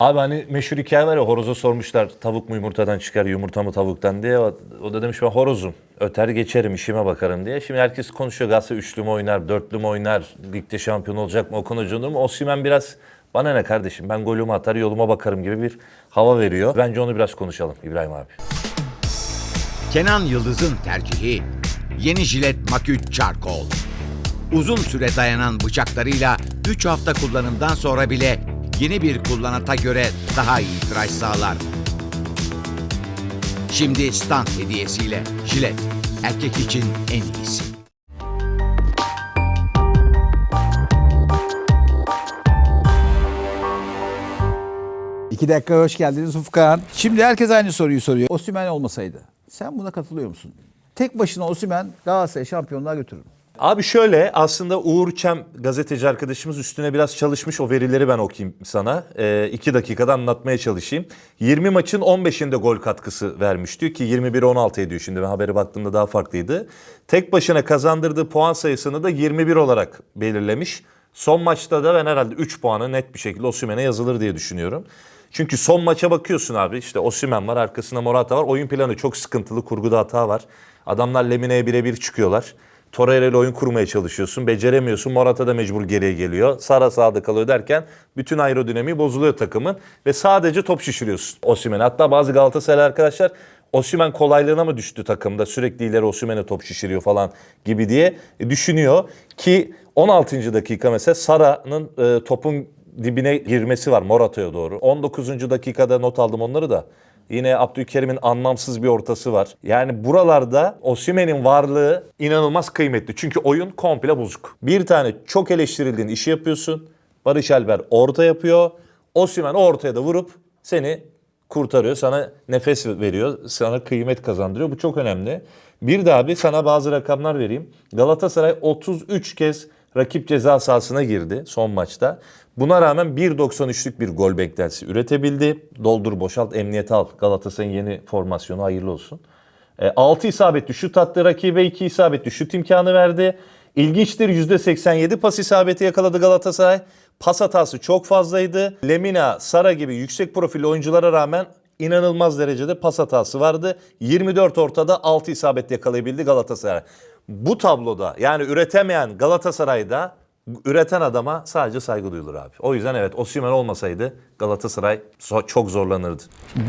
Abi hani meşhur hikaye var ya horoza sormuşlar tavuk mu yumurtadan çıkar yumurta mı tavuktan diye. O, o da demiş ben horozum. Öter geçerim işime bakarım diye. Şimdi herkes konuşuyor Galatasaray üçlü mü oynar, dörtlü mü oynar, ligde şampiyon olacak mı, Okan Hoca'nın mu? Osimhen biraz bana ne kardeşim ben golümü atar yoluma bakarım gibi bir hava veriyor. Bence onu biraz konuşalım İbrahim abi. Kenan Yıldız'ın tercihi yeni jilet Maküt Charcoal. Uzun süre dayanan bıçaklarıyla 3 hafta kullanımdan sonra bile yeni bir kullanata göre daha iyi tıraş sağlar. Şimdi stand hediyesiyle jilet erkek için en iyisi. İki dakika hoş geldiniz Ufkan. Şimdi herkes aynı soruyu soruyor. Osimhen olmasaydı sen buna katılıyor musun? Tek başına Osimhen Galatasaray şampiyonluğa götürür. Abi şöyle aslında Uğur Çem gazeteci arkadaşımız üstüne biraz çalışmış. O verileri ben okuyayım sana. Ee, iki dakikada anlatmaya çalışayım. 20 maçın 15'inde gol katkısı vermiş diyor ki 21-16 ediyor şimdi. Ben habere baktığımda daha farklıydı. Tek başına kazandırdığı puan sayısını da 21 olarak belirlemiş. Son maçta da ben herhalde 3 puanı net bir şekilde Osimhen'e yazılır diye düşünüyorum. Çünkü son maça bakıyorsun abi işte Osimhen var arkasında Morata var. Oyun planı çok sıkıntılı kurguda hata var. Adamlar Lemine'ye birebir çıkıyorlar. Torreira ile oyun kurmaya çalışıyorsun. Beceremiyorsun. Morata da mecbur geriye geliyor. Sara sağda kalıyor derken bütün aerodinamiği bozuluyor takımın. Ve sadece top şişiriyorsun Osimhen'e. Hatta bazı Galatasaray arkadaşlar Osimhen kolaylığına mı düştü takımda? Sürekli ileri Osimhen'e top şişiriyor falan gibi diye düşünüyor. Ki 16. dakika mesela Sara'nın e, topun dibine girmesi var Morata'ya doğru. 19. dakikada not aldım onları da. Yine Abdülkerim'in anlamsız bir ortası var. Yani buralarda Osimhen'in varlığı inanılmaz kıymetli. Çünkü oyun komple bozuk. Bir tane çok eleştirildiğin işi yapıyorsun. Barış Alper orta yapıyor. Osimhen o ortaya da vurup seni kurtarıyor. Sana nefes veriyor. Sana kıymet kazandırıyor. Bu çok önemli. Bir daha bir sana bazı rakamlar vereyim. Galatasaray 33 kez rakip ceza sahasına girdi son maçta. Buna rağmen 1.93'lük bir gol beklentisi üretebildi. Doldur boşalt emniyete al. Galatasaray'ın yeni formasyonu hayırlı olsun. 6 isabetli şut attı rakibe 2 isabetli şut imkanı verdi. İlginçtir %87 pas isabeti yakaladı Galatasaray. Pas hatası çok fazlaydı. Lemina, Sara gibi yüksek profilli oyunculara rağmen inanılmaz derecede pas hatası vardı. 24 ortada 6 isabet yakalayabildi Galatasaray. Bu tabloda yani üretemeyen Galatasaray'da üreten adama sadece saygı duyulur abi. O yüzden evet Osimhen olmasaydı Galatasaray çok zorlanırdı.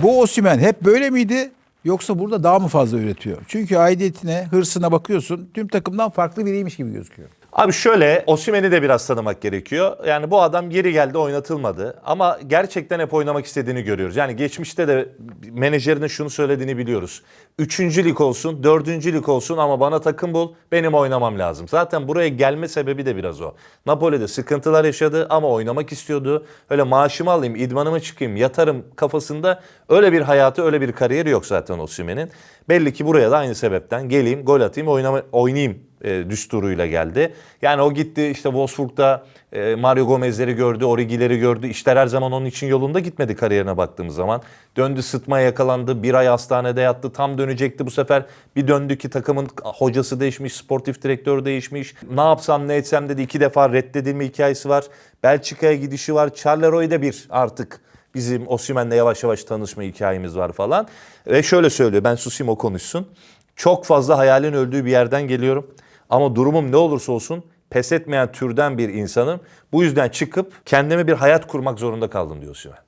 Bu Osimhen hep böyle miydi? Yoksa burada daha mı fazla üretiyor? Çünkü aidiyetine, hırsına bakıyorsun. Tüm takımdan farklı biriymiş gibi gözüküyor. Abi şöyle Osimhen'i de biraz tanımak gerekiyor. Yani bu adam geri geldi oynatılmadı ama gerçekten hep oynamak istediğini görüyoruz. Yani geçmişte de menajerinin şunu söylediğini biliyoruz. Üçüncü lig olsun, dördüncü lig olsun ama bana takım bul, benim oynamam lazım. Zaten buraya gelme sebebi de biraz o. Napoli'de sıkıntılar yaşadı ama oynamak istiyordu. Öyle maaşımı alayım, idmanıma çıkayım, yatarım kafasında öyle bir hayatı, öyle bir kariyeri yok zaten Osimhen'in. Belli ki buraya da aynı sebepten geleyim, gol atayım, oynama, oynayayım e, düsturuyla geldi. Yani o gitti işte Wolfsburg'da e, Mario Gomez'leri gördü, Origi'leri gördü. İşler her zaman onun için yolunda gitmedi kariyerine baktığımız zaman. Döndü sıtmaya yakalandı, bir ay hastanede yattı, tam dönecekti bu sefer. Bir döndü ki takımın hocası değişmiş, sportif direktör değişmiş. Ne yapsam ne etsem dedi iki defa reddedilme hikayesi var. Belçika'ya gidişi var. Charleroi bir artık bizim Osimhen'le yavaş yavaş tanışma hikayemiz var falan. Ve şöyle söylüyor ben susayım o konuşsun. Çok fazla hayalin öldüğü bir yerden geliyorum. Ama durumum ne olursa olsun pes etmeyen türden bir insanım. Bu yüzden çıkıp kendime bir hayat kurmak zorunda kaldım diyor Osimhen.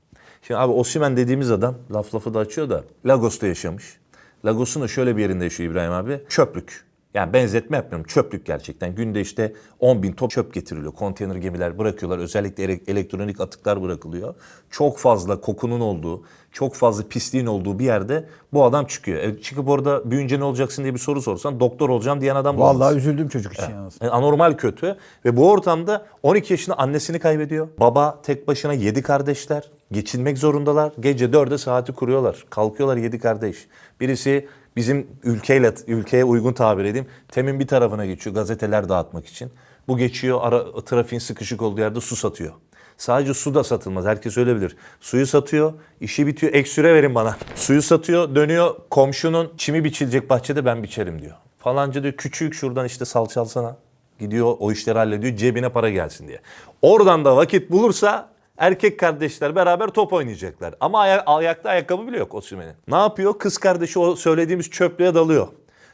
Şimdi abi Osimhen dediğimiz adam laf lafı da açıyor da Lagos'ta yaşamış. Lagos'un da şöyle bir yerinde yaşıyor İbrahim abi. Çöplük. Yani benzetme yapmıyorum. Çöplük gerçekten. Günde işte 10 bin top çöp getiriliyor. Konteyner gemiler bırakıyorlar. Özellikle ele- elektronik atıklar bırakılıyor. Çok fazla kokunun olduğu, çok fazla pisliğin olduğu bir yerde bu adam çıkıyor. E, çıkıp orada büyünce ne olacaksın diye bir soru sorsan doktor olacağım diyen adam. Vallahi üzüldüm çocuk için yalnız. Yani anormal kötü ve bu ortamda 12 yaşında annesini kaybediyor. Baba tek başına 7 kardeşler. Geçinmek zorundalar. Gece 4'e saati kuruyorlar. Kalkıyorlar 7 kardeş. Birisi bizim ülkeyle ülkeye uygun tabir edeyim. Temin bir tarafına geçiyor gazeteler dağıtmak için. Bu geçiyor ara, trafiğin sıkışık olduğu yerde su satıyor. Sadece su da satılmaz. Herkes öyle bilir. Suyu satıyor, işi bitiyor. Ek süre verin bana. Suyu satıyor, dönüyor. Komşunun çimi biçilecek bahçede ben biçerim diyor. Falanca diyor küçük şuradan işte salçalsana. Gidiyor o işleri hallediyor cebine para gelsin diye. Oradan da vakit bulursa Erkek kardeşler beraber top oynayacaklar. Ama aya- ayakta ayakkabı bile yok Osimhen'in. Ne yapıyor? Kız kardeşi o söylediğimiz çöplüğe dalıyor.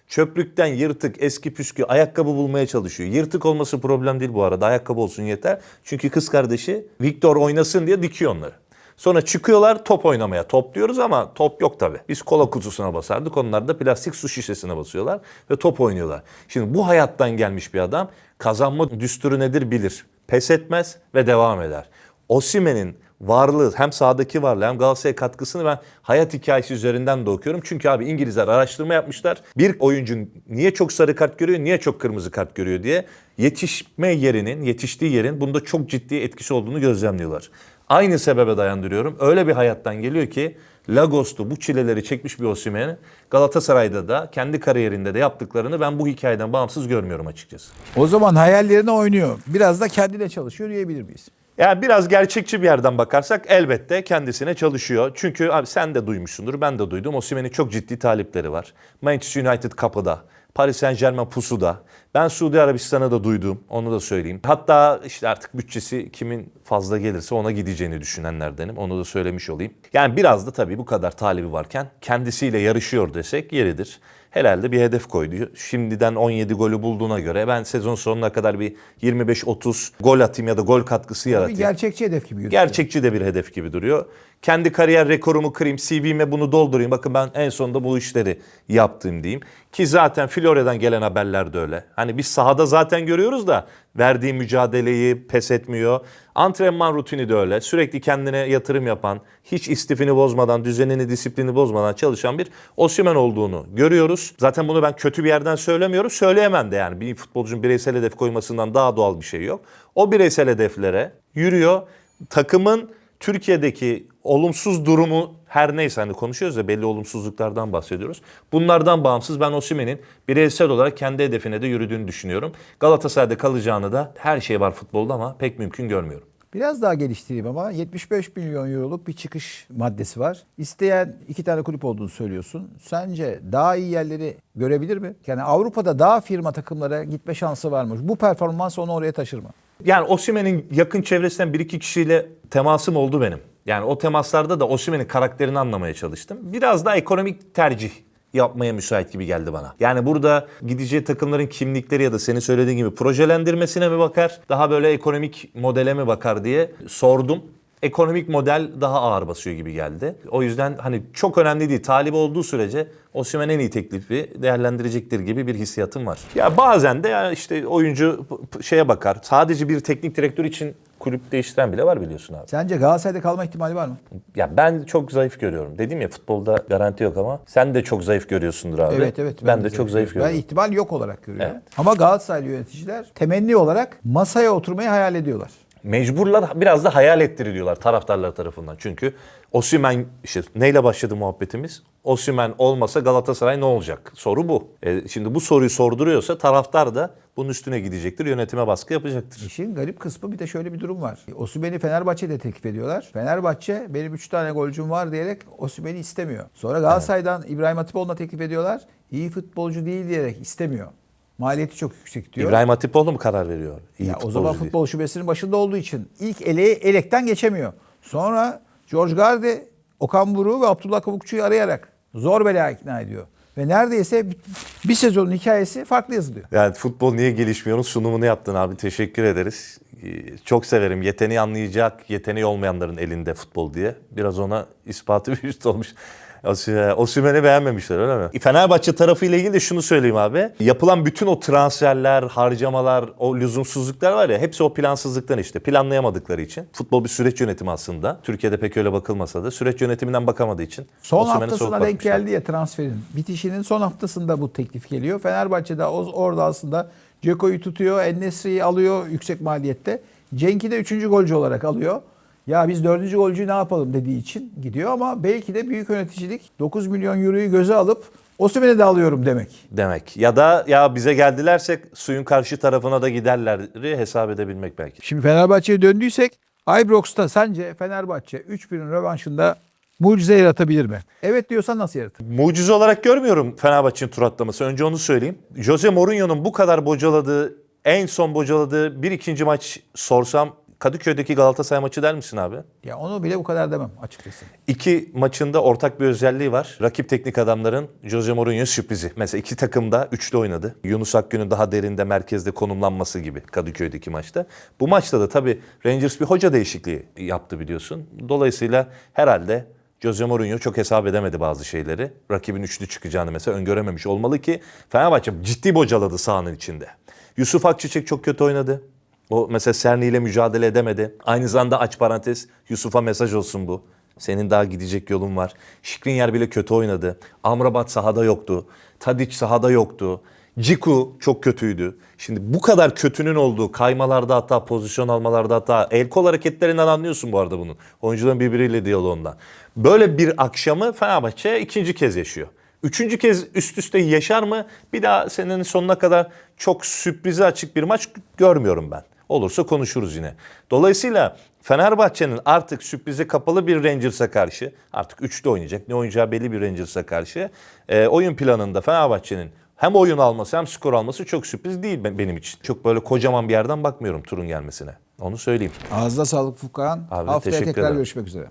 Çöplükten yırtık, eski püskü ayakkabı bulmaya çalışıyor. Yırtık olması problem değil bu arada. Ayakkabı olsun yeter. Çünkü kız kardeşi Victor oynasın diye dikiyor onları. Sonra çıkıyorlar top oynamaya. Top diyoruz ama top yok tabii. Biz kola kutusuna basardık. Onlar da plastik su şişesine basıyorlar ve top oynuyorlar. Şimdi bu hayattan gelmiş bir adam kazanma düsturu nedir bilir. Pes etmez ve devam eder. Osimen'in varlığı hem sahadaki varlığı hem Galatasaray katkısını ben hayat hikayesi üzerinden de okuyorum. Çünkü abi İngilizler araştırma yapmışlar. Bir oyuncu niye çok sarı kart görüyor, niye çok kırmızı kart görüyor diye yetişme yerinin, yetiştiği yerin bunda çok ciddi etkisi olduğunu gözlemliyorlar. Aynı sebebe dayandırıyorum. Öyle bir hayattan geliyor ki Lagos'tu bu çileleri çekmiş bir Osimhen'i Galatasaray'da da kendi kariyerinde de yaptıklarını ben bu hikayeden bağımsız görmüyorum açıkçası. O zaman hayallerine oynuyor. Biraz da kendine çalışıyor diyebilir miyiz? Yani biraz gerçekçi bir yerden bakarsak elbette kendisine çalışıyor. Çünkü abi sen de duymuşsundur, ben de duydum. Osimhen'in çok ciddi talipleri var. Manchester United kapıda, Paris Saint Germain pusuda. Ben Suudi Arabistan'a da duydum, onu da söyleyeyim. Hatta işte artık bütçesi kimin fazla gelirse ona gideceğini düşünenlerdenim. Onu da söylemiş olayım. Yani biraz da tabii bu kadar talibi varken kendisiyle yarışıyor desek yeridir. Herhalde bir hedef koydu. Şimdiden 17 golü bulduğuna göre ben sezon sonuna kadar bir 25-30 gol atayım ya da gol katkısı Bir yaratayım. gerçekçi hedef gibi gözüküyor. Gerçekçi de bir hedef gibi duruyor. Kendi kariyer rekorumu kırayım, CV'me bunu doldurayım. Bakın ben en sonunda bu işleri yaptım diyeyim. Ki zaten Florya'dan gelen haberler de öyle. Hani biz sahada zaten görüyoruz da verdiği mücadeleyi pes etmiyor. Antrenman rutini de öyle. Sürekli kendine yatırım yapan, hiç istifini bozmadan, düzenini, disiplini bozmadan çalışan bir Osimhen olduğunu görüyoruz. Zaten bunu ben kötü bir yerden söylemiyorum. Söyleyemem de yani. Bir futbolcunun bireysel hedef koymasından daha doğal bir şey yok. O bireysel hedeflere yürüyor. Takımın Türkiye'deki olumsuz durumu her neyse hani konuşuyoruz ya belli olumsuzluklardan bahsediyoruz. Bunlardan bağımsız ben Osimhen'in bireysel olarak kendi hedefine de yürüdüğünü düşünüyorum. Galatasaray'da kalacağını da her şey var futbolda ama pek mümkün görmüyorum. Biraz daha geliştireyim ama 75 milyon euroluk bir çıkış maddesi var. İsteyen iki tane kulüp olduğunu söylüyorsun. Sence daha iyi yerleri görebilir mi? Yani Avrupa'da daha firma takımlara gitme şansı var mı? Bu performans onu oraya taşır mı? Yani Osimhen'in yakın çevresinden bir iki kişiyle temasım oldu benim. Yani o temaslarda da Osimhen'in karakterini anlamaya çalıştım. Biraz daha ekonomik tercih yapmaya müsait gibi geldi bana. Yani burada gideceği takımların kimlikleri ya da senin söylediğin gibi projelendirmesine mi bakar, daha böyle ekonomik modele mi bakar diye sordum. Ekonomik model daha ağır basıyor gibi geldi. O yüzden hani çok önemli değil. Talip olduğu sürece Osimhen en iyi teklifi değerlendirecektir gibi bir hissiyatım var. Ya bazen de ya işte oyuncu şeye bakar. Sadece bir teknik direktör için kulüp değiştiren bile var biliyorsun abi. Sence Galatasaray'da kalma ihtimali var mı? Ya ben çok zayıf görüyorum. Dedim ya futbolda garanti yok ama sen de çok zayıf görüyorsundur abi. Evet evet. Ben, de çok zayıf Ben görüyorum. ihtimal yok olarak görüyorum. Evet. Ama Galatasaraylı yöneticiler temenni olarak masaya oturmayı hayal ediyorlar. Mecburlar biraz da hayal ettiriliyorlar taraftarlar tarafından. Çünkü Osimhen işte neyle başladı muhabbetimiz? Osimhen olmasa Galatasaray ne olacak? Soru bu. E, şimdi bu soruyu sorduruyorsa taraftar da bunun üstüne gidecektir. Yönetime baskı yapacaktır. İşin garip kısmı bir de şöyle bir durum var. Osimhen'i Fenerbahçe'de teklif ediyorlar. Fenerbahçe benim 3 tane golcüm var diyerek Osimhen'i istemiyor. Sonra Galatasaray'dan İbrahim Hatipoğlu'na teklif ediyorlar. İyi futbolcu değil diyerek istemiyor. Maliyeti çok yüksek diyor. İbrahim Hatipoğlu mu karar veriyor? İyi ya o zaman diye. futbol şubesinin başında olduğu için ilk eleği elekten geçemiyor. Sonra George Garde, Okan Buruk ve Abdullah Kavukçu'yu arayarak zor bela ikna ediyor. Ve neredeyse bir, bir sezonun hikayesi farklı yazılıyor. Yani futbol niye gelişmiyoruz? Sunumunu yaptın abi. Teşekkür ederiz. Ee, Çok severim. Yeteneği anlayacak, yeteneği olmayanların elinde futbol diye. Biraz ona ispatı bir üst olmuş. Osimhen- Osimhen'i beğenmemişler öyle mi? Fenerbahçe tarafıyla ilgili de şunu söyleyeyim abi. Yapılan bütün o transferler, harcamalar, o lüzumsuzluklar var ya hepsi o plansızlıktan işte. Planlayamadıkları için. Futbol bir süreç yönetimi aslında. Türkiye'de pek öyle bakılmasa da süreç yönetiminden bakamadığı için. Son haftasına denk geldi ya transferin. Bitişinin son haftasında bu teklif geliyor. Fenerbahçe de o- orada aslında Ceko'yu tutuyor, Ennesri'yi alıyor yüksek maliyette. Cenk'i de üçüncü golcü olarak alıyor. Ya biz dördüncü golcüyü ne yapalım dediği için gidiyor ama belki de büyük yöneticilik 9 milyon euroyu göze alıp Osimhen'i de alıyorum demek. demek. Ya da ya bize geldilerse suyun karşı tarafına da giderleri hesap edebilmek belki. Şimdi Fenerbahçe'ye döndüysek Ibrox'ta sence Fenerbahçe 3-1'in rövanşında mucize yaratabilir mi? Evet diyorsan nasıl yaratır? Mucize olarak görmüyorum Fenerbahçe'nin tur atlaması. Önce onu söyleyeyim. Jose Mourinho'nun bu kadar bocaladığı, en son bocaladığı bir ikinci maç sorsam Kadıköy'deki Galatasaray maçı der misin abi? Ya onu bile bu kadar demem açıkçası. İki maçında ortak bir özelliği var. Rakip teknik adamların Jose Mourinho sürprizi. Mesela iki takım da üçlü oynadı. Yunus Akgün'ün daha derinde merkezde konumlanması gibi Kadıköy'deki maçta. Bu maçta da tabii Rangers bir hoca değişikliği yaptı biliyorsun. Dolayısıyla herhalde Jose Mourinho çok hesap edemedi bazı şeyleri. Rakibin üçlü çıkacağını mesela öngörememiş olmalı ki Fenerbahçe ciddi bocaladı sahanın içinde. Yusuf Akçiçek çok kötü oynadı. O mesela Serni ile mücadele edemedi. Aynı zamanda aç parantez Yusuf'a mesaj olsun bu. Senin daha gidecek yolun var. Şikrinyar bile kötü oynadı. Amrabat sahada yoktu. Tadic sahada yoktu. Ciku çok kötüydü. Şimdi bu kadar kötünün olduğu kaymalarda hatta pozisyon almalarda hatta el kol hareketlerinden anlıyorsun bu arada bunun. Oyuncuların birbiriyle diyaloğundan. Böyle bir akşamı Fenerbahçe ikinci kez yaşıyor. Üçüncü kez üst üste yaşar mı? Bir daha senenin sonuna kadar çok sürprize açık bir maç görmüyorum ben. Olursa konuşuruz yine. Dolayısıyla Fenerbahçe'nin artık sürprize kapalı bir Rangers'a karşı artık üçlü oynayacak. Ne oynayacağı belli bir Rangers'a karşı. e, oyun planında Fenerbahçe'nin hem oyun alması hem skor alması çok sürpriz değil be- benim için. Çok böyle kocaman bir yerden bakmıyorum turun gelmesine. Onu söyleyeyim. Ağzına sağlık Furkan. Abi, Haftaya tekrar ederim. görüşmek üzere.